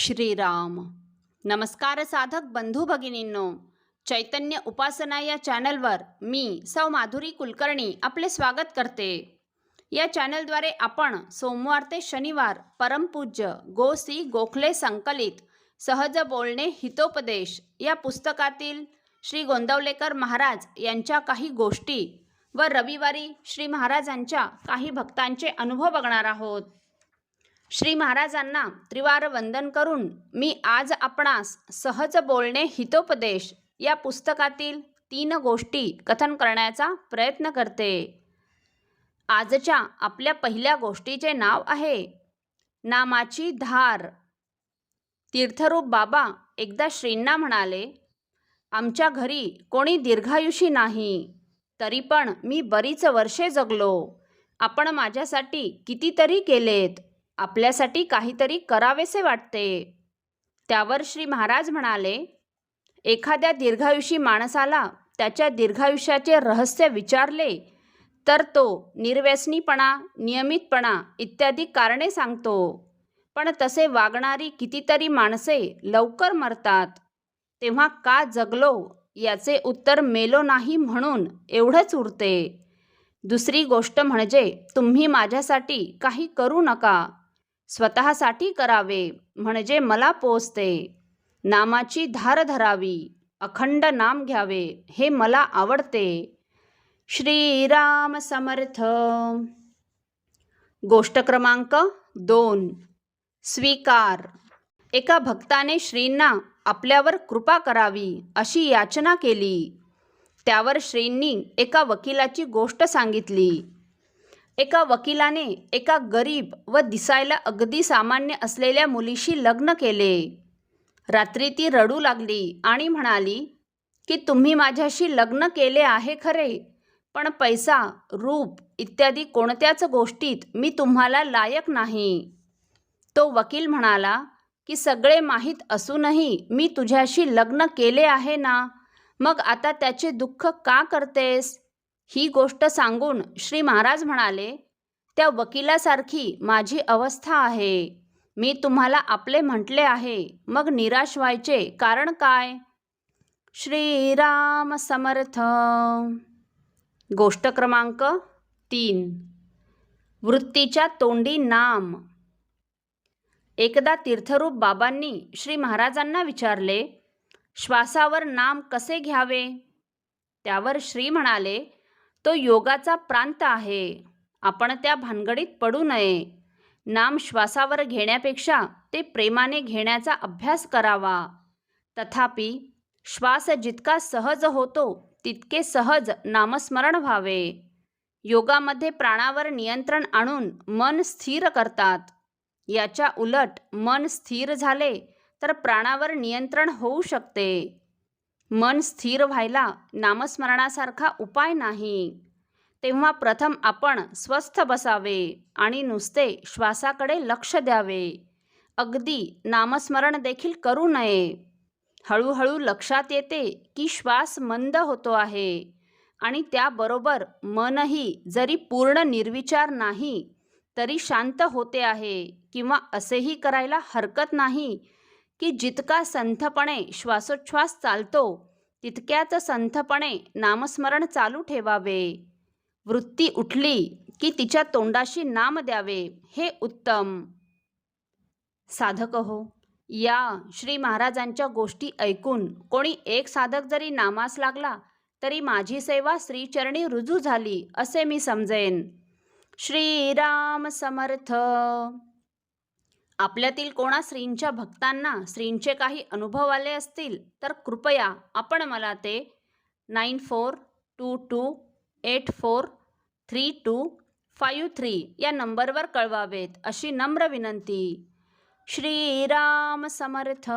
श्रीराम. नमस्कार साधक बंधू भगिनींनो. चैतन्य उपासना या चॅनलवर मी सौ माधुरी कुलकर्णी आपले स्वागत करते. या चॅनलद्वारे आपण सोमवार ते शनिवार परमपूज्य गो सी गोखले संकलित सहज बोलणे हितोपदेश या पुस्तकातील श्री गोंदवलेकर महाराज यांच्या काही गोष्टी व रविवारी श्री महाराजांच्या काही भक्तांचे अनुभव बघणार आहोत. श्री महाराजांना त्रिवार वंदन करून मी आज आपणास सहज बोलणे हितोपदेश या पुस्तकातील तीन गोष्टी कथन करण्याचा प्रयत्न करते. आजच्या आपल्या पहिल्या गोष्टीचे नाव आहे नामाची धार. तीर्थरूप बाबा एकदा श्रींना म्हणाले आमच्या घरी कोणी दीर्घायुषी नाही तरी पण मी बरीच वर्षे जगलो. आपण माझ्यासाठी कितीतरी केलेत. आपल्यासाठी काहीतरी करावेसे वाटते. त्यावर श्री महाराज म्हणाले एखाद्या दीर्घायुषी माणसाला त्याच्या दीर्घायुष्याचे रहस्य विचारले तर तो निर्व्यसनीपणा नियमितपणा इत्यादी कारणे सांगतो. पण तसे वागणारी कितीतरी माणसे लवकर मरतात. तेव्हा का जगलो याचे उत्तर मेलो नाही म्हणून एवढंच उरते. दुसरी गोष्ट म्हणजे तुम्ही माझ्यासाठी काही करू नका. स्वतःसाठी करावे. म्हणजे मला पोचते. नामाची धार धरावी. अखंड नाम घ्यावे. हे मला आवडते. श्रीराम समर्थ. गोष्ट क्रमांक दोन. स्वीकार. एका भक्ताने श्रींना आपल्यावर कृपा करावी अशी याचना केली. त्यावर श्रींनी एका वकिलाची गोष्ट सांगितली. एका वकिलाने एका गरीब व दिसायला अगदी सामान्य असलेल्या मुलीशी लग्न केले. रात्री ती रडू लागली आणि म्हणाली की तुम्ही माझ्याशी लग्न केले आहे खरे पण पैसा रूप इत्यादी कोणत्याच गोष्टीत मी तुम्हाला लायक नाही. तो वकील म्हणाला की सगळे माहीत असूनही मी तुझ्याशी लग्न केले आहे ना मग आता त्याचे दुःख का करतेस? ही गोष्ट सांगून श्री महाराज म्हणाले त्या वकिलासारखी माझी अवस्था आहे. मी तुम्हाला आपले म्हटले आहे. मग निराश व्हायचे कारण काय? श्रीराम समर्थ. गोष्ट क्रमांक तीन. वृत्तीच्या तोंडी नाम. एकदा तीर्थरूप बाबांनी श्री महाराजांना विचारले श्वासावर नाम कसे घ्यावे? त्यावर श्री म्हणाले तो योगाचा प्रांत आहे. आपण त्या भानगडीत पडू नये. नाम श्वासावर घेण्यापेक्षा ते प्रेमाने घेण्याचा अभ्यास करावा. तथापि श्वास जितका सहज होतो तितके सहज नामस्मरण व्हावे. योगामध्ये प्राणावर नियंत्रण आणून मन स्थिर करतात. याच्या उलट मन स्थिर झाले तर प्राणावर नियंत्रण होऊ शकते. मन स्थिर व्हायला नामस्मरणासारखा उपाय नाही. तेव्हा प्रथम आपण स्वस्थ बसावे आणि नुसते श्वासाकडे लक्ष द्यावे. अगदी नामस्मरण देखील करू नये. हळूहळू लक्षात येते की श्वास मंद होतो आहे आणि त्याबरोबर मनही जरी पूर्ण निर्विचार नाही तरी शांत होते आहे किंवा असेही करायला हरकत नाही की जितका संथपणे श्वासोच्छ्वास चालतो तितक्याच संथपणे नामस्मरण चालू ठेवावे. वृत्ती उठली की तिच्या तोंडाशी नाम द्यावे हे उत्तम. साधक हो या श्री महाराजांच्या गोष्टी ऐकून कोणी एक साधक जरी नामास लागला तरी माझी सेवा श्रीचरणी रुजू झाली असे मी समजेन. श्रीराम समर्थ! आपल्यातील कोणा श्रींच्या भक्तांना श्रींचे काही अनुभव आले असतील तर कृपया आपण मला ते nine four two two eight four three two five three या नंबरवर कळवावेत अशी नम्र विनंती. श्रीराम समर्थ.